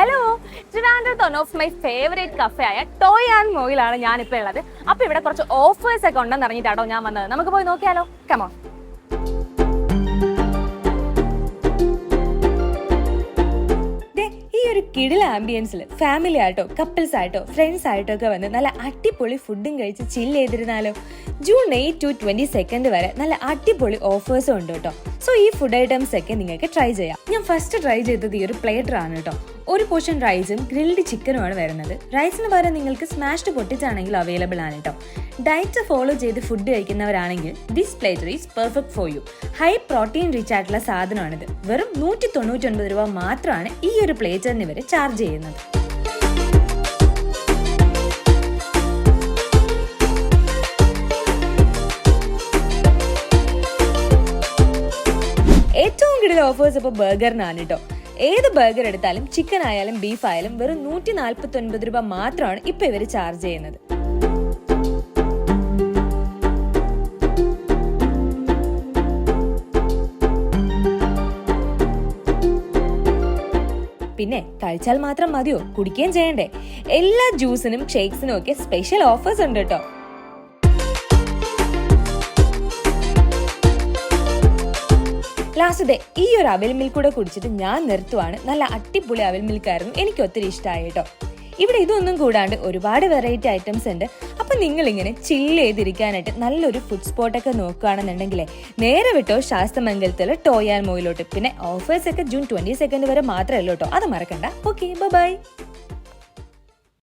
Hello ട്രിവാൻഡ്രത്ത് of my favourite cafe ആയ toy and മോയിലാണ് ഞാനിപ്പോൾ ഉള്ളത്. അപ്പോൾ ഇവിടെ കുറച്ച് ഓഫേഴ്സ് ഒക്കെ ഉണ്ടെന്ന് അറിഞ്ഞിട്ടാണോ ഞാൻ വന്നത്. നമുക്ക് പോയി നോക്കിയാലോ? കമോ ദേ, ഈ ഒരു കിടില ആംബിയൻസിൽ ഫാമിലി ആയിട്ടോ കപ്പിൾസ് ആയിട്ടോ ഫ്രണ്ട്സ് ആയിട്ടോ ഒക്കെ വന്ന് നല്ല അടിപൊളി ഫുഡും കഴിച്ച് chill ചെയ്തിരുന്നാലോ? June eight to twenty second വരെ നല്ല അടിപൊളി ഓഫേഴ്സും ഉണ്ട് കേട്ടോ. സോ ഈ ഫുഡ് ഐറ്റംസ് ഒക്കെ നിങ്ങൾക്ക് ട്രൈ ചെയ്യാം. ഞാൻ ഫസ്റ്റ് ട്രൈ ചെയ്തത് ഈ ഒരു പ്ലേറ്റർ ആണ് കേട്ടോ ഒരു പോർഷൻ റൈസും ഗ്രിൽഡ് ചിക്കനും ആണ് വരുന്നത്. റൈസിന് പകരം നിങ്ങൾക്ക് സ്മാഷ്ഡ് പൊട്ടിച്ചാണെങ്കിൽ അവൈലബിൾ ആണ് കേട്ടോ ഡയറ്റ് ഫോളോ ചെയ്ത് food കഴിക്കുന്നവരാണെങ്കിൽ this platter is perfect for you high protein rich ആയിട്ടുള്ള സാധനമാണിത്. വെറും നൂറ്റി തൊണ്ണൂറ്റി ഒൻപത് രൂപ മാത്രമാണ് ഈ ഒരു പ്ലേറ്ററിന് ഇവർ ചാർജ് ചെയ്യുന്നത്. ഓഫേഴ്സ് ഇപ്പോൾ ബർഗറിനാണ് കേട്ടോ ഏത് ബർഗർ എടുത്താലും ചിക്കൻ ആയാലും ബീഫ് ആയാലും വെറും നൂറ്റി നാൽപ്പത്തി ഒൻപത് രൂപ മാത്രമാണ് ഇപ്പൊ ഇവർ ചാർജ് ചെയ്യുന്നത്. പിന്നെ കഴിച്ചാൽ മാത്രം മതിയോ? കുടിക്കുകയും ചെയ്യണ്ടേ? എല്ലാ ജ്യൂസിനും ഷേക്സിനും ഒക്കെ സ്പെഷ്യൽ ഓഫേഴ്സ് ഉണ്ട് കേട്ടോ ലാസ്റ്റ് ഡേ ഈ ഒരു അവൽ മിൽക്ക് കൂടെ കുടിച്ചിട്ട് ഞാൻ നിർത്തുവാണ്. നല്ല അടിപൊളി മിൽക്ക് മിൽക്കായിരുന്നു. എനിക്ക് ഒത്തിരി ഇഷ്ടമായി കേട്ടോ. ഇവിടെ ഇതൊന്നും കൂടാണ്ട് ഒരുപാട് വെറൈറ്റി ഐറ്റംസ് ഉണ്ട്. അപ്പം നിങ്ങളിങ്ങനെ ചില്ല് ചെയ്തിരിക്കാനായിട്ട് നല്ലൊരു ഫുഡ് സ്പോട്ടൊക്കെ നോക്കുകയാണെന്നുണ്ടെങ്കിലേ നേരെ വിട്ടോ ശാസ്തമംഗലത്തിൽ ടോയാൻ മോയിലോട്ട് പിന്നെ ഓഫേഴ്സൊക്കെ ജൂൺ ട്വന്റി സെക്കൻഡ് വരെ മാത്രമല്ല കേട്ടോ. അത് മറക്കണ്ട. Okay bye